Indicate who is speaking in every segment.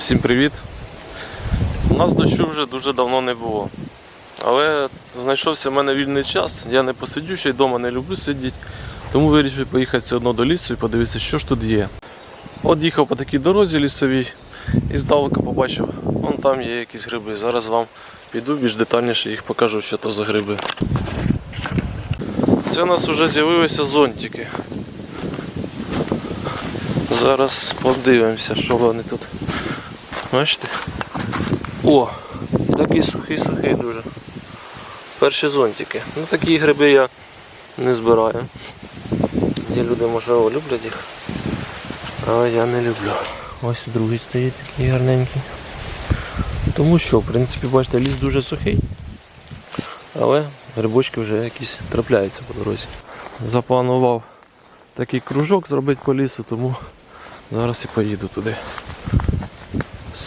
Speaker 1: Всім привіт! У нас дощу вже дуже давно не було. Але знайшовся в мене вільний час. Я не посидю, ще й вдома не люблю сидіти. Тому вирішив поїхати все одно до лісу і подивитися, що ж тут є. От їхав по такій дорозі лісовій і здалека побачив, вон там є якісь гриби. Зараз вам піду більш детальніше їх покажу, що то за гриби. Це у нас вже з'явилися зонтики. Зараз подивимося, що вони тут. Бачите? О! Такий сухий-сухий дуже. Перші зонтики. Ну такі гриби я не збираю. Є люди, можливо, люблять їх. Але я не люблю. Ось другий стоїть такий гарненький. Тому що, в принципі, бачите, ліс дуже сухий. Але грибочки вже якісь трапляються по дорозі. Запланував такий кружок зробити по лісу, тому зараз і поїду туди.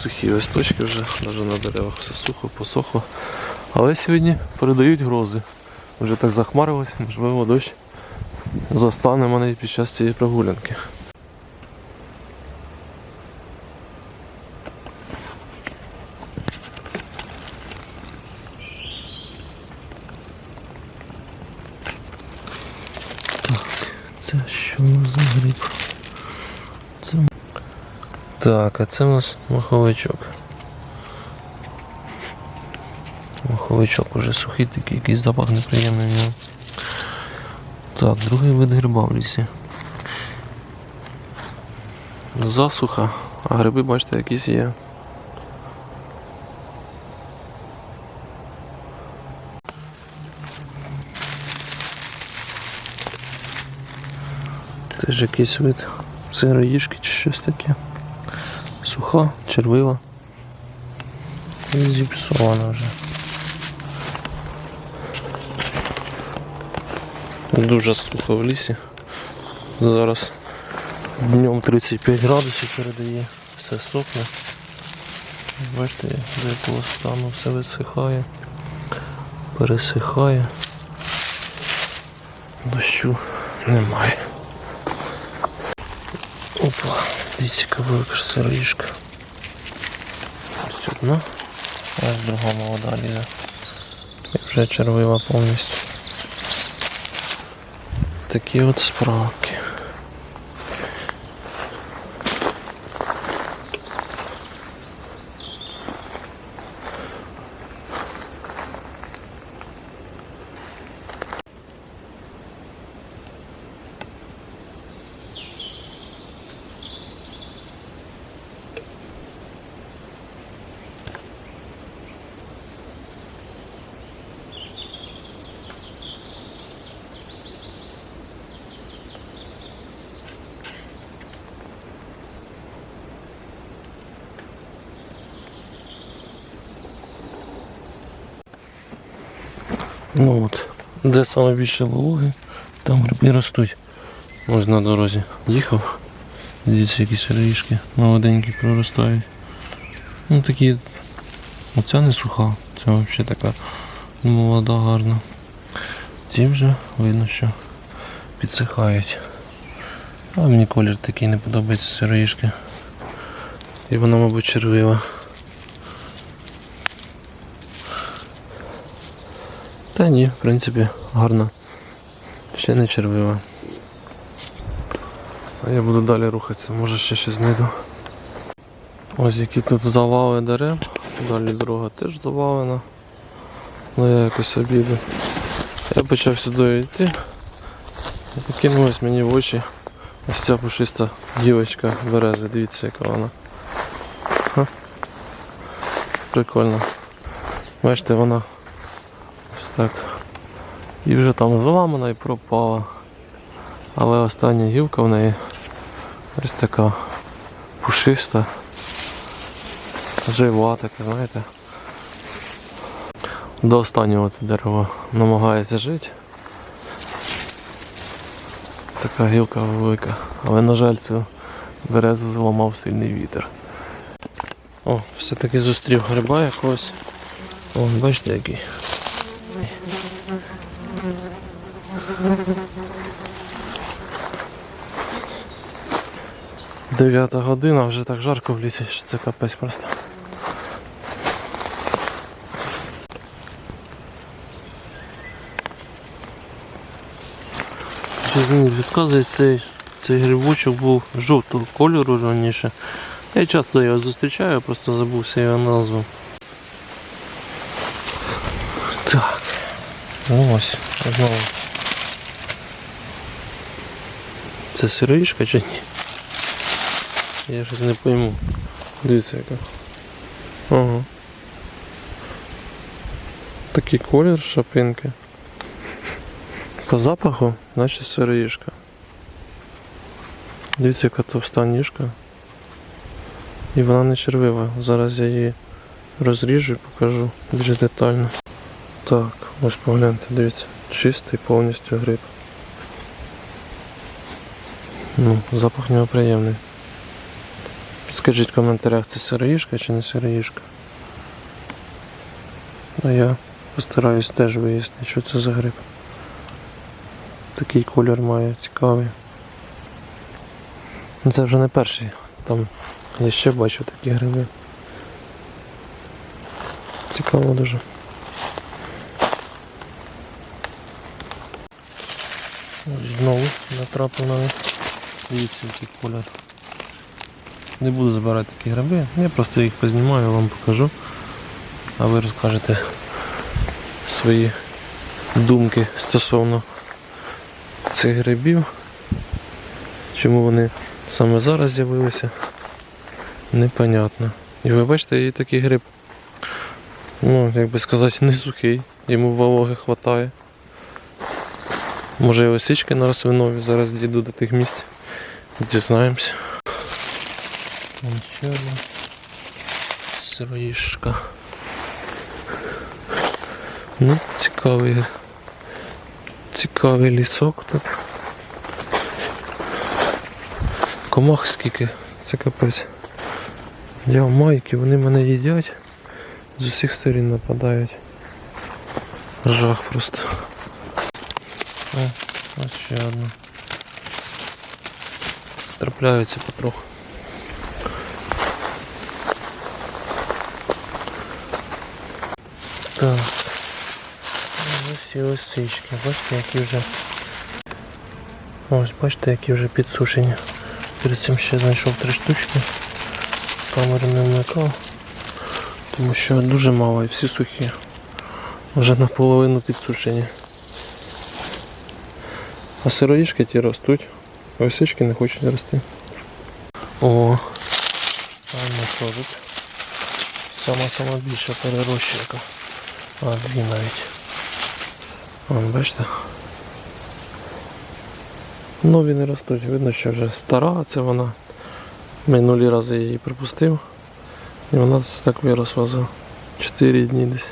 Speaker 1: Сухі листочки вже, навіть на деревах все сухо, посохло. Але сьогодні передають грози. Вже так захмарилося, можливо, дощ застане мене під час цієї прогулянки. Так, це що у нас за гриб? Це... Так, а це у нас маховичок. Маховичок уже сухий такий, якийсь запах неприємний нього. Так, другий вид гриба в лісі. Засуха, а гриби, бачите, якісь є. Теж якийсь вид сироїшки чи щось таке. Суха, червива. І зіпсована вже. Дуже сухо в лісі. Зараз днем 35 градусів передає, все сохне. Бачите, до якого стану все висихає, пересихає. Дощу немає. Опа, дивіться, яка велика ж сироїшка. Ось одна, а ось друга молода лізе. І вже червива повністю. Такі от справки. Ну от, де саме більше вологи, там гриби ростуть. Ось на дорозі їхав. Дивіться, які сироїшки молоденькі проростають. Ну такі. Оця не суха, це взагалі така молода, гарна. Ці вже видно, що підсихають. А мені колір такий не подобається сироїшки. І вона, мабуть, червива. Та ні, в принципі, гарно. Ще не червива. А я буду далі рухатися, може ще щось знайду. Ось які тут завали дерев. Далі дорога теж завалена. Ну я якось обіду. Я почав сюди йти. І покинулась мені в очі ось ця пушиста дівочка берези. Дивіться яка вона. Ха. Прикольно. Бачите, вона так. І вже там зламана і пропала. Але остання гілка в неї ось така пушиста. Жива така, знаєте. До останнього це дерево намагається жити. Така гілка велика. Але на жаль цю березу зламав сильний вітер. О, все-таки зустрів гриба якогось. О, бачите який. Дев'ята година, вже так жарко в лісі, що це капець просто. Підказує, цей, цей грибочок був жовтого кольору раніше. Я часто його зустрічаю, просто забувся його назву. Ну ось, знову. Це сироїшка чи ні? Я щось не пойму. Дивіться яка. Ага. Такий колір шапинки. По запаху, наче сироїшка. Дивіться, яка товста ніжка. І вона не червива. Зараз я її розріжу і покажу більш детально. Так, ось погляньте, дивіться, чистий повністю гриб. Ну, запах нього приємний. Скажіть в коментарях, це сироїшка чи не сироїшка. А я постараюсь теж вияснити, що це за гриб. Такий колір має цікавий. Ну, Це вже не перший. Там я ще бачу такі гриби. Цікаво дуже. Ось Знову натрапив на них. Дивіться, який колір. Не буду збирати такі гриби, я просто їх познімаю, вам покажу. А ви розкажете свої думки стосовно цих грибів. Чому вони саме зараз з'явилися, непонятно. І ви бачите, і такий гриб, ну, як би сказати, не сухий, йому вологи вистачає. Може і осічки на рослинові, зараз дійду до тих місць, дізнаємося. Сироїшка. Ну, цікавий. Цікавий лісок тут. Комах скільки, це капець. Я в майки, вони мене їдять. З усіх сторін нападають. Жах просто. О, ось ще одна. Трапляються потроху. Так. Ось і осички. Бачите, які вже. Ось бачите, які вже підсушені. Перед цим ще знайшов три штучки. Камеру не вмикав. Тому що дуже мало і всі сухі. Вже наполовину підсушені. А сироїшки ті ростуть. А осички не хочуть рости. О, там що? Сама-сама більша перерощуйка. А, дві навіть. Вон, бачите? Нові не ростуть, видно, що вже стара, це вона. Минулі рази я її припустив. І вона так виросла за 4 дні десь.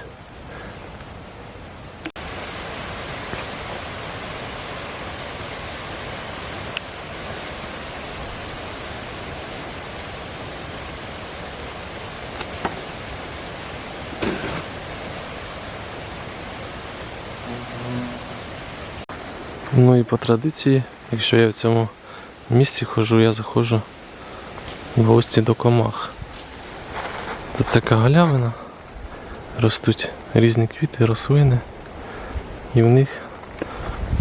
Speaker 1: Ну і по традиції, якщо я в цьому місці хожу, я заходжу в гості до комах. Тут така галявина, ростуть різні квіти, рослини, і в них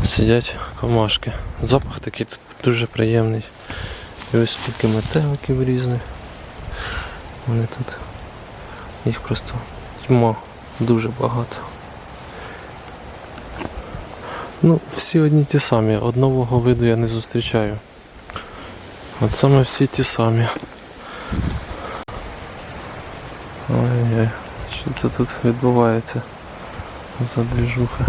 Speaker 1: сидять комашки. Запах такий тут дуже приємний. І ось тільки метеликів різних. Вони тут. Їх просто тьма дуже багато. Ну, всі одні ті самі. Одного виду я не зустрічаю. От саме всі ті самі. Ой-ой, що це тут відбувається за двіжуха.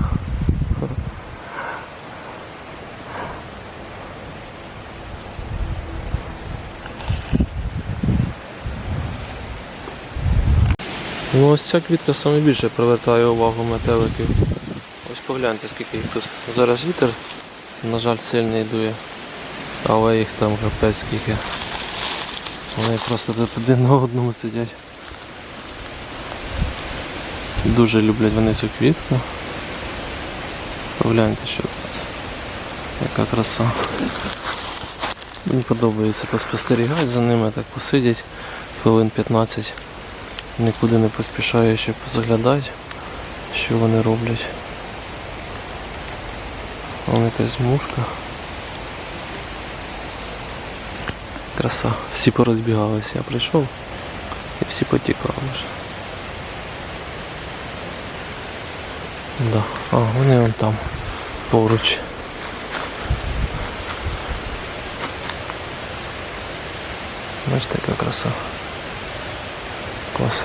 Speaker 1: Ну ось ця квітка саме більше привертає увагу метеликів. Погляньте, скільки їх тут. Зараз вітер, на жаль, сильний дує. Але їх там капець скільки. Вони просто тут один на одному сидять. Дуже люблять вони цю квітку. Погляньте, що тут. Яка краса. Мені подобається поспостерігати за ними, так посидять хвилин 15, нікуди не поспішаючи позаглядати, що вони роблять. Вон якась мушка. Краса. Всі порозбігалися. Я прийшов і всі потікали вже. Да. А, вони вон там поруч. Бачите, яка краса. Клас.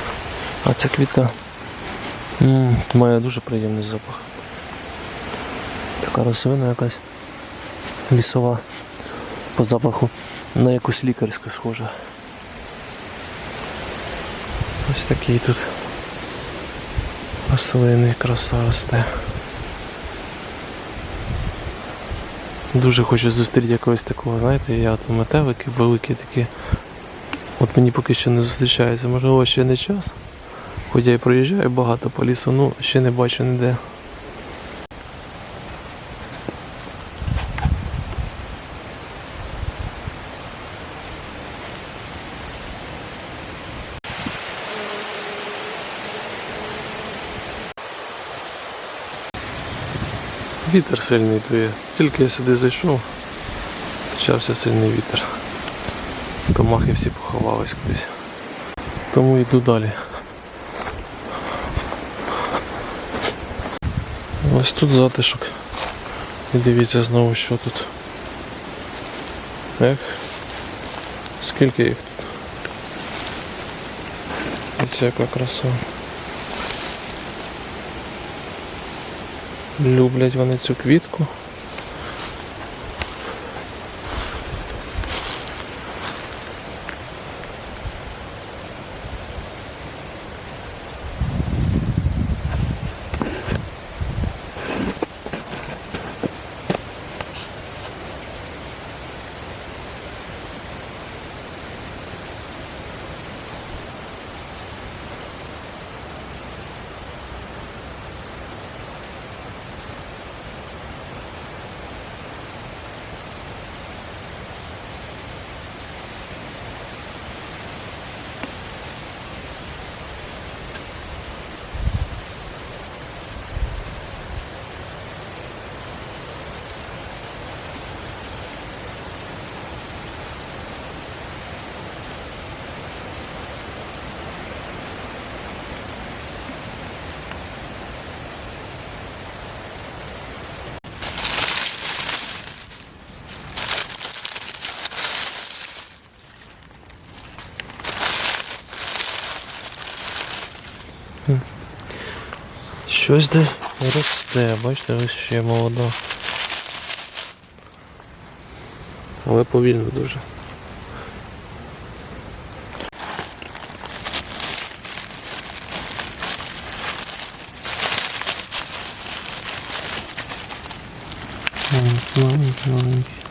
Speaker 1: А ця квітка м, має дуже приємний запах. Така рослина якась лісова по запаху на якусь лікарську схожа. Ось такий тут рослини краса росте. Дуже хочу зустріти якогось такого, знаєте, я от метелики великі такі. От мені поки що не зустрічається. Можливо, ще не час. Хоча я проїжджаю багато по лісу, ну ще не бачу ніде. Вітер сильний дує. Тільки я сюди зайшов, почався сильний вітер. Комахи всі поховались кудись. Тому йду далі. Ось тут затишок. І дивіться знову що тут. Ех. Скільки їх тут? Ось яка краса. Люблять вони цю квітку. Щось де росте, бачите, ось ще молода. Але повільно дуже. Маленький, маленький, маленький.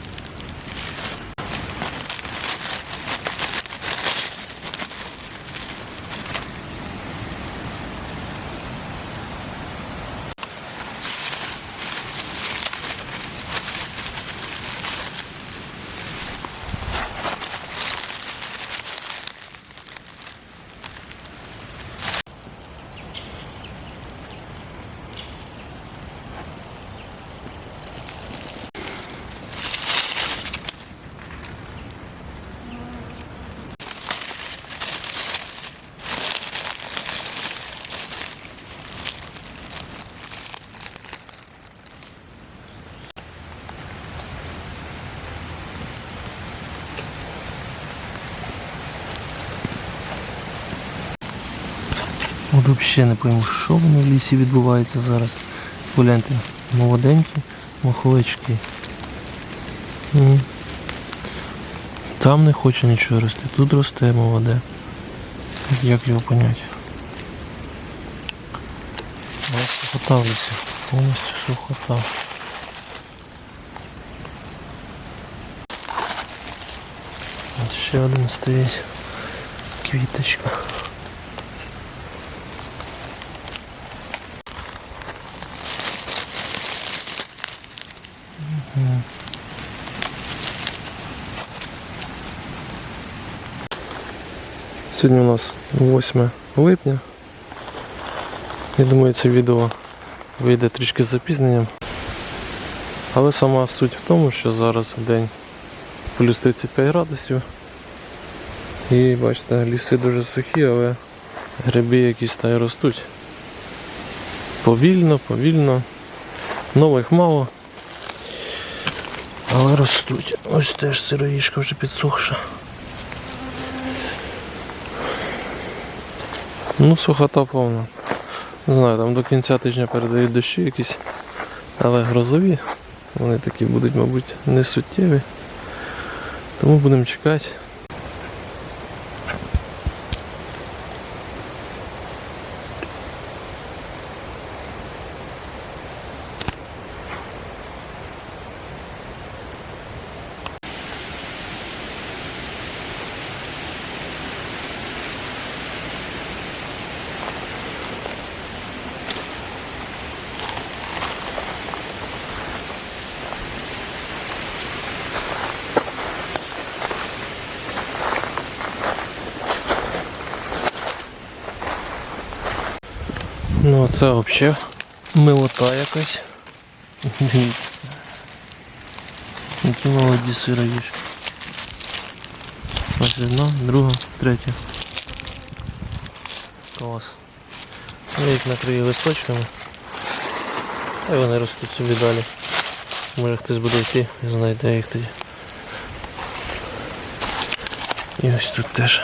Speaker 1: Взагалі не пойму, що воно в лісі відбувається зараз. Погляньте, молоденькі маховички. Там не хоче нічого рости, тут росте молоде. Як його поняти? Сухота в лісі. Повністю сухота. Ще один стоїть. Квіточка. Сьогодні у нас 8 липня. Я думаю, це відео вийде трішки з запізненням. Але сама суть в тому, що зараз день плюс 35 градусів. І бачите, ліси дуже сухі, але гриби якісь та й ростуть. Повільно, повільно. Нових мало. Але ростуть. Ось теж сироїшка вже підсохша. Ну, сухота повна. Не знаю, там до кінця тижня передають дощі якісь, але грозові. Вони такі будуть, мабуть, не суттєві. Тому будемо чекати. Ну це взагалі милота якась. Які молоді сировішки. Ось одна, друга, третя. Клас. Я їх накрию листочками. І вони ростуть собі далі. Може хтось буде йти і знайде їх тоді. І ось тут теж.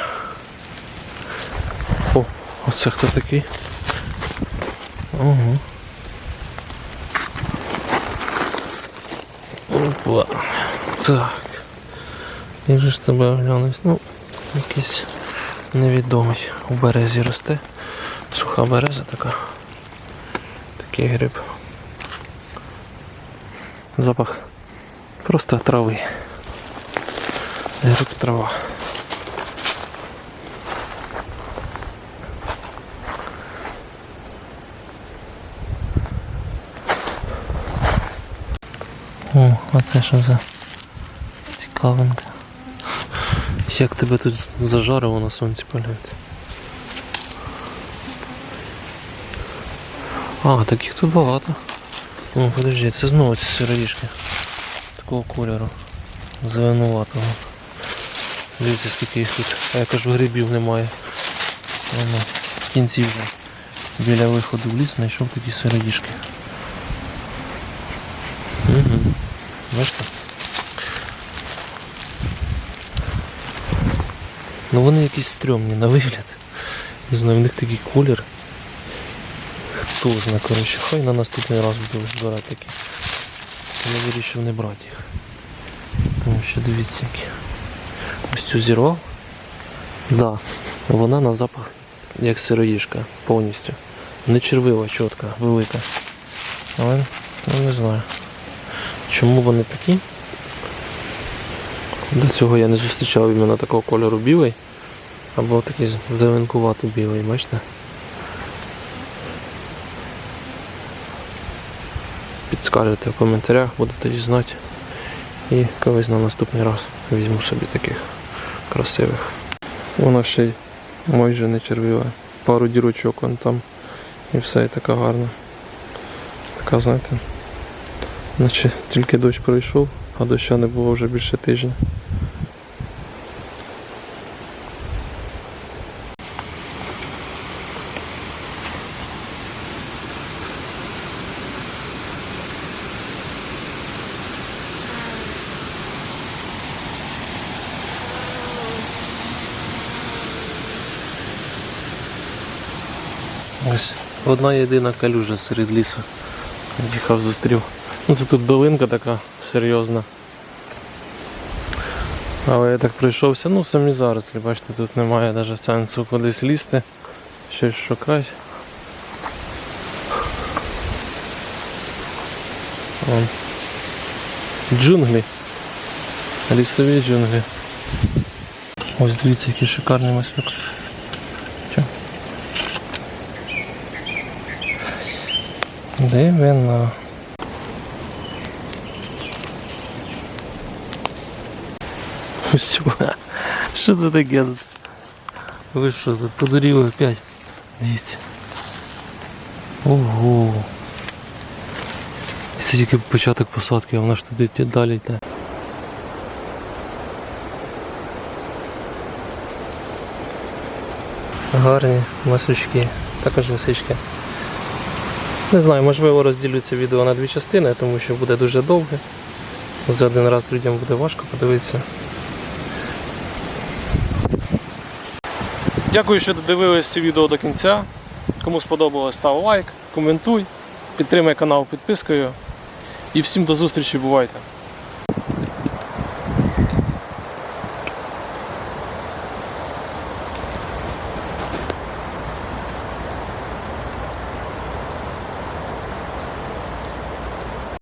Speaker 1: О, оце хто такий? Угу. Опа. Так. Як же ж тебе оглянуть? Ну, якийсь невідомий у березі росте. Суха береза така. Такий гриб. Запах просто трави. Гриб трава. О, а це що за цікавинка. Як тебе тут зажарило на сонці палять. А, таких тут багато. О, подожди, це знову ці сироїшки. Такого кольору. Зеленуватого. Дивіться, скільки їх тут. А я кажу, грибів немає. Воно, в кінці вже біля виходу в ліс знайшов такі сироїшки. Бачите? Ну вони якісь стрьомні на вигляд. Не знаю, в них такий колір. Хто знає, коротше, хай на наступний раз буду збирати такі. Я вирішив не брати їх. Тому що дивіться які. Ось цю зірвав. Да, вона на запах як сироїшка повністю. Не червива, чітка, велика. Але ну, не знаю. Чому вони такі? До цього я не зустрічав іменно такого кольору білий. Або такий зеленкувато білий, бачите? Підскажете в коментарях, буду тоді знати. І колись на наступний раз візьму собі таких красивих. Вона ще й майже не червива. Пару дірочок вон там. І все, і така гарна. Така, знаєте. Наче тільки дощ пройшов, а доща не було вже більше тижня. Ось одна єдина калюжа серед лісу. Їхав, зустрів. Ну, це тут долинка така серйозна. Але я так пройшовся, ну самі зараз, бачите, тут немає навіть сенсу кудись лізти, щось шукати. Вон. Джунглі. Лісові джунглі. Ось дивіться, який шикарний маслюк. Дивина. Що? Що це таке? Ви що, тут подуріли опять? Дивіться. Ого. Це тільки початок посадки, а вона ж туди далі йде. Гарні масючки, також лисички. Не знаю, можливо розділю це відео на дві частини, тому що буде дуже довге. За один раз людям буде важко подивитися.
Speaker 2: Дякую, що додивились це відео до кінця. Кому сподобалось, став лайк, коментуй, підтримай канал підпискою. І всім до зустрічі, бувайте!